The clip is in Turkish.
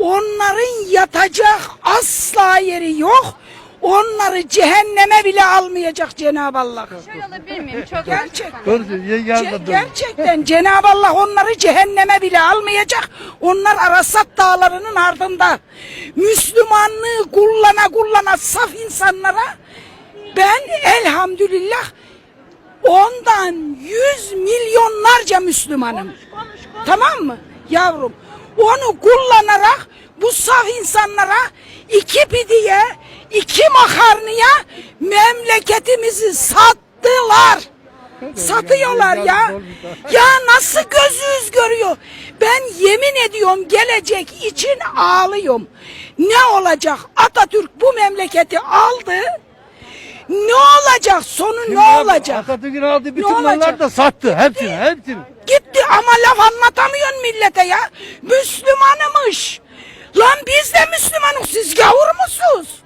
Onların yatacak asla yeri yok. Onları cehenneme bile almayacak Cenab-ı Allah. Şöyle alabilir miyim? Çok Gerçekten. Doğru Ce- gerçekten Cenab-ı Allah onları cehenneme bile almayacak. Onlar Arasat dağlarının ardında. Müslümanlığı kullana kullana saf insanlara ben elhamdülillah ondan yüz milyonlarca Müslümanım. Tamam mı yavrum? Onu kullanarak bu saf insanlara iki pidiye, iki makarnaya memleketimizi sattılar. Satıyorlar ya. Ya nasıl gözünüz görüyor? Ben yemin ediyorum gelecek için ağlıyorum. Ne olacak? Atatürk bu memleketi aldı. Ne olacak? Sonu Şimdi ne olacak? Atatürk'ün aldığı bütün mallar da sattı. Hepsini, hepsini. Gitti ama laf anlatamıyorsun millete ya. Müslümanımış. Lan biz de Müslümanız. Siz gavur musunuz?